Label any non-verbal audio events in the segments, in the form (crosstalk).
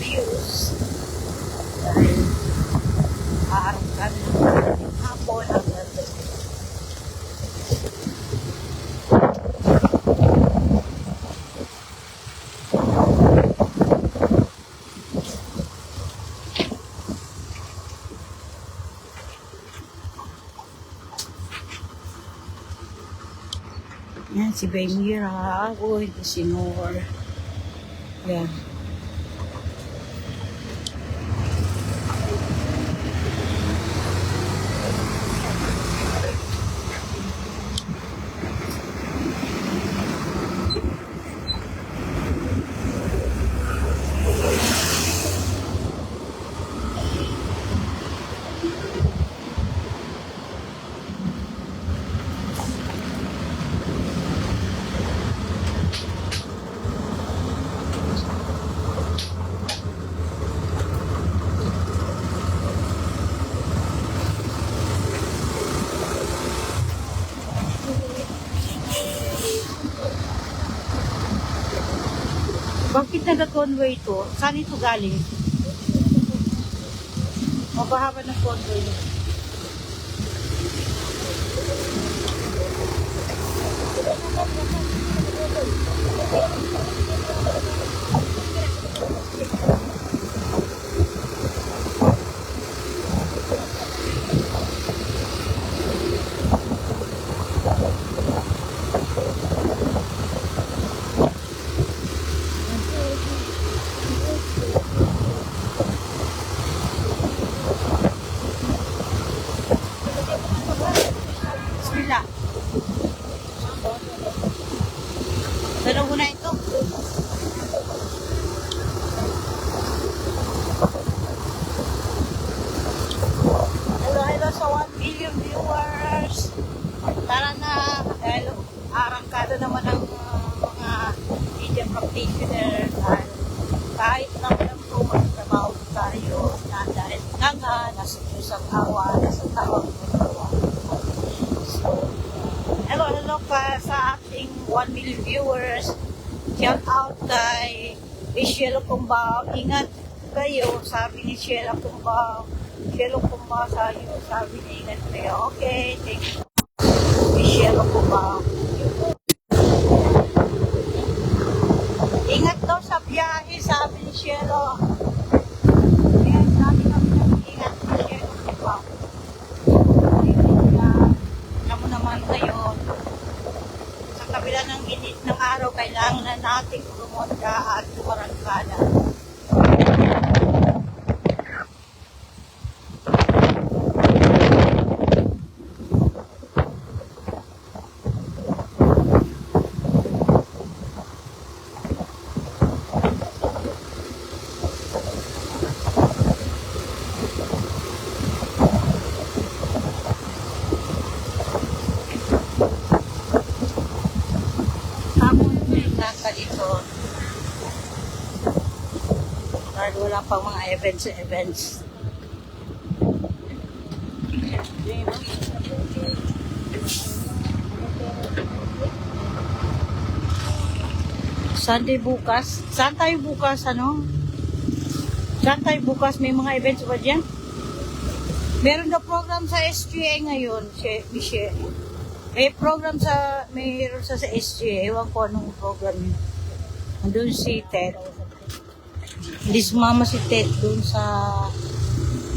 interviews dahil araw kami ng hapon hanggang. Yan, si Baymira. Uy, si Nor. Yan. Bakit naga-convoy ito? Saan ito galing? Mabahaba ng convoy nito. Bismillah. Dalawa ko na ito. Hello, hello sa 1 billion viewers. Tara na. Dahil arangkada naman ang uh, mga media practitioner. Dahil kahit naman ang magtrabaho tayo na dahil nga nga, nasa Diyos ang awa, nasa tao ang awa. So, hello, hello pa sa ating 1 million viewers. Shout out kay Michelle Kumbao. Ingat kayo, sabi ni Sheila Kumbao. Michelle Kumbao sa iyo, sabi niya ingat kayo. Okay, thank you. Michelle Kumbao. Ingat daw sa biyahe, sabi ni Sheila. Ayan, sabi kami ng ingat ni Sheila Kumbao. Alam mo naman ngayon, sa kabila ng init ng araw, kailangan na nating lumonda at tumarangkada. Hamon yung nasa dito. Dahil wala pang mga events events. Sunday bukas. Saan tayo bukas, ano? Saan tayo bukas? May mga events ba dyan? Meron na program sa SGA ngayon, Michelle. May program sa, mayroon sa, sa SGA. Ewan ko anong program yun. Andun si Ted. Hindi sumama si Ted dun sa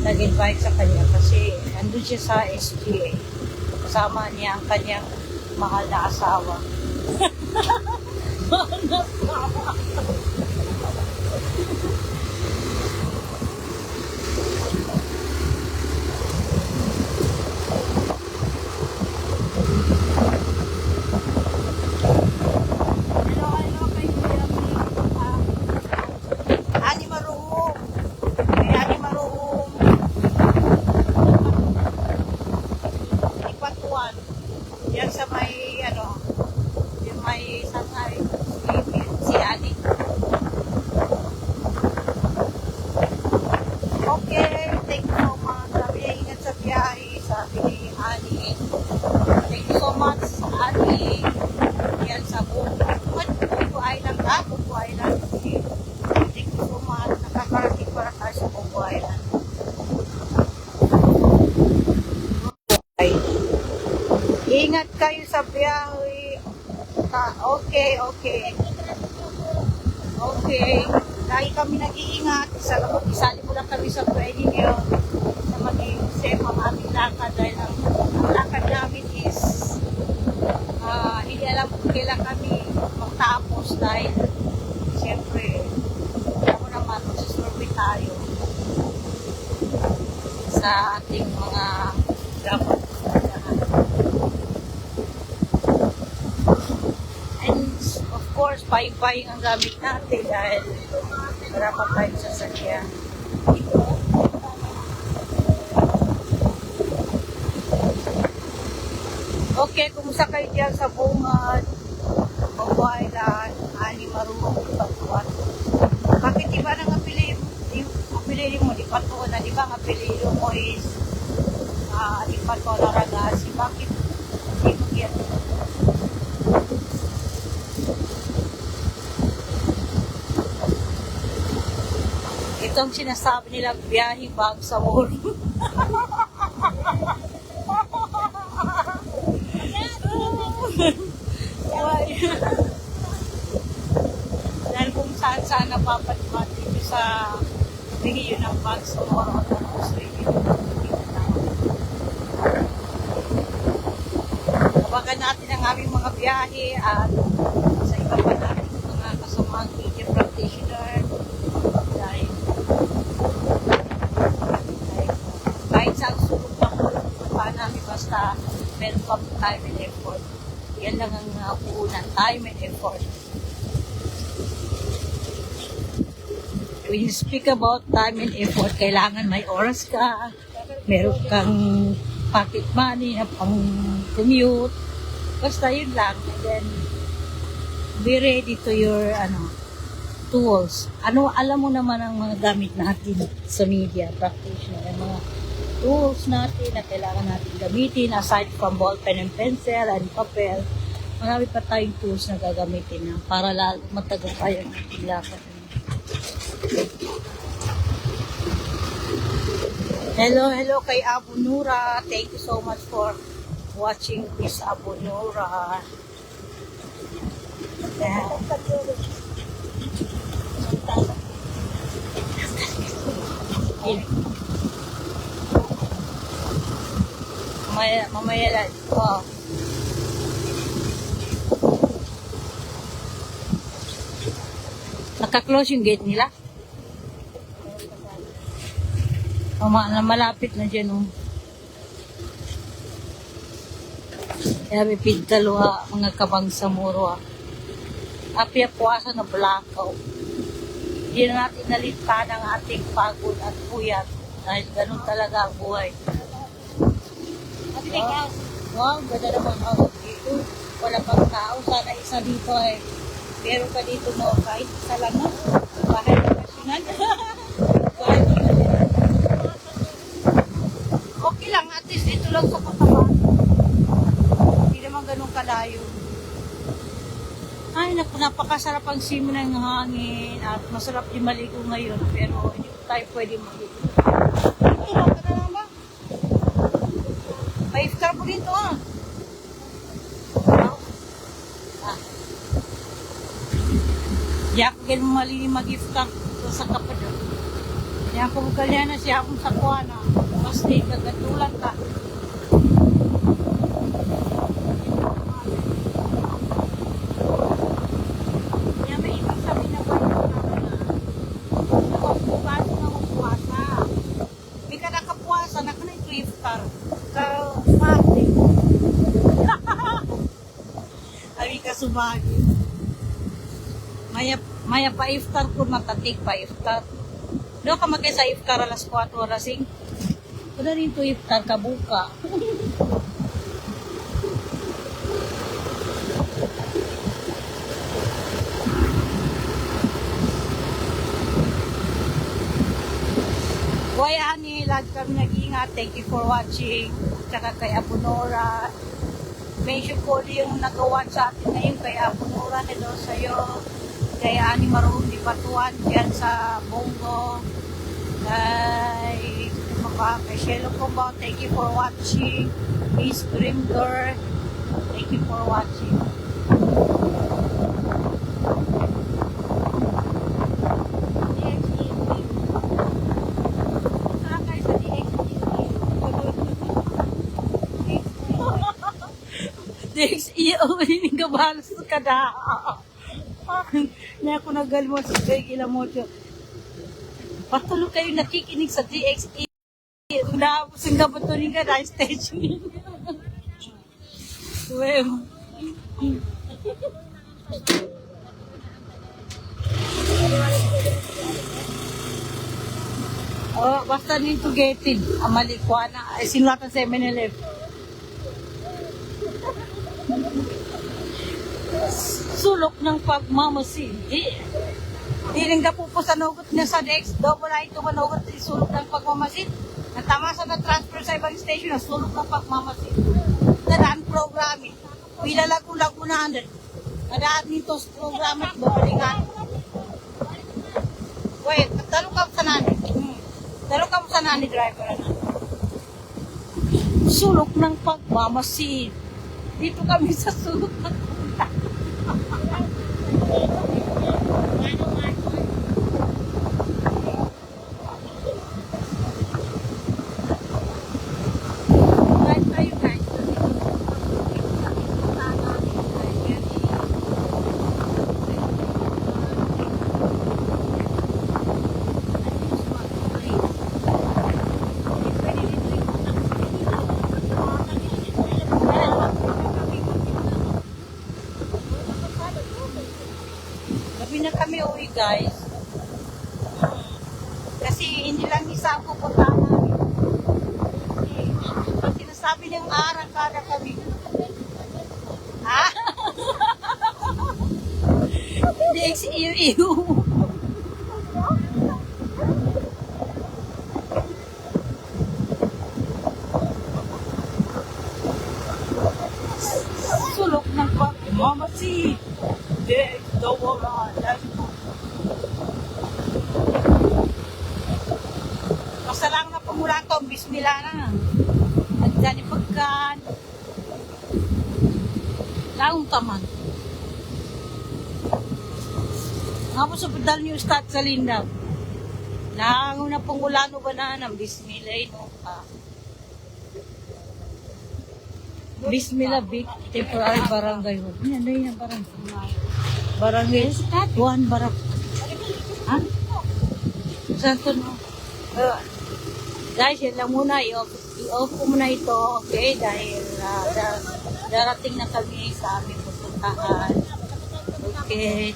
nag-invite sa kanya kasi andun siya sa SGA. Kasama niya ang kanyang mahal na asawa. (laughs) mahal na asawa. Hello, hello kay Kuya Ming. Ah, Ani Maruhong. Kay Ani Maruhong. Ipatuan. Yan sa may, ano, yung may sangay. Si, si Ani. Ingat kayo sa biyahe. Okay, okay. Okay. Lagi kami nag-iingat. Isa isali mo lang kami sa training nyo na maging safe ang aming lakad dahil ang, ang lakad namin is ah, hindi alam kung kailan kami magtapos dahil siyempre ako naman magsusurvey tayo sa ating mga dapat puntahan. And paying-paying ang gamit natin dahil wala pa tayong sasakyan. Okay, kumusta kayo dyan sa bungad? Pagwailan, ani marunong pagkuhan. Bakit iba nang apili, apili mo, di pa na, di ba ang apelyido mo is ah, di pa ragasi. Bakit di mo yan? Ang sinasabi nila, biyahe bag sa. Why? Dahil kung saan saan napapatpat dito sa bigay ng bag sa yun. Tawagan natin ang aming mga biyahe at sa iba pa natin mga kasamaang media practitioner dahil dahil kahit saan sulok pa ko pa namin basta meron pa time and effort. Yan lang ang uh, uunan, time and effort. When you speak about time and effort, kailangan may oras ka, meron kang pocket money na pang commute. Basta yun lang. And then, be ready to your ano tools. Ano, alam mo naman ang mga gamit natin sa media practitioner. Mga tools natin na kailangan natin gamitin aside from ball pen and pencil and papel. Marami pa tayong tools na gagamitin na para lalo ang ating lakad. Hello, hello kay Abu Nura. Thank you so much for watching this Abu Nura. Yeah. Mamaya, mamaya lang. Wow. Naka-close yung gate nila. Mama, na malapit na dyan, oh. Kaya may pigdalo, mga kabang sa muro, ah. Apya puwasa na blackout. Hindi na natin naligtan ang ating pagod at puyat dahil ganun talaga ang buhay. Wow, wow ganda naman ako dito. Wala pang tao. Sana isa dito ay meron ka dito no, kahit isa lang. Bahay na. Bahay na kasyunan. Okay lang, at least dito lang sa katawan. Hindi naman ganun kalayo. Ay, naku, napakasarap ang simo ng hangin at masarap din maligo ngayon pero hindi tayo pwede maligo. Ay, ka na lang ba? May iftar po dito ah. Ah. Di ako ganun malini mag-iftar sa kapad. Di ako kalyan na siya akong kagatulan sabihin na pa yung Bukas na magpuwasa. Hindi ka nakapuwasa, naka na ito iftar. Ka mati. Abi ka sumagi. Maya, maya pa iftar ko matatik pa iftar. Doon ka magkaya sa iftar alas 4 oras 5. Kuna rin to iftar ka buka. Kuya Ani, lahat kami nag-iingat. Thank you for watching. Tsaka kay Abu Nora. Mention ko yung nagawa sa atin ngayon kay Abu Nora hello sa'yo. Kay Ani Marun di Patuan dyan sa Bongo. Kay, ano pa, kay Shelo Combo. Thank you for watching. Miss Grimgor. Thank you for watching. Sa DXEO, hindi ka balas ka na. Hindi ako nagalmo sa mo siya. Patuloy kayo nakikinig sa DXE. Naabos ang gabatunin ka na station. Well, oh, basta need to get it. Amalikwana. Sinulatan sa MNLF. Sulok ng pagmamasid. Di, di rin ka po po sa nugot niya sa Dex. Double na ito manugot sulok ng pagmamasid. Natama sa na-transfer sa ibang station na sulok ng pagmamasid. Tadaan programming. Pila lagu-lagu na andun. Tadaan nito sa programming. Babalingan. Wait, talo ka sa nani. Hmm. Talo ka sa nani driver na. Sulok ng pagmamasid. Dito kami sa sulok ng Guys, Thank you. Gabi na kami uwi guys. Kasi hindi lang isa ang pupuntahan namin. Pag sinasabi niyang arang kada kami. Ha? Hindi, iyo-iyo. Sulok ng pagmamasi. Hindi, daw wala. Basta lang na pumula to, bismillah na. At dyan pagkan. Laong taman. Nga po sa pedal niyo start sa lindaw. Lango na pong ulano ba na ng bismillah no pa. Bismillah big temporary barangay hall. Yan, na yan barangay. Barangay. Juan Barak. Ha? Saan to no? Uh, guys, yan lang muna. I-off, ko muna ito. Okay? Dahil ah, da- darating na kami sa aming pupuntahan. Okay.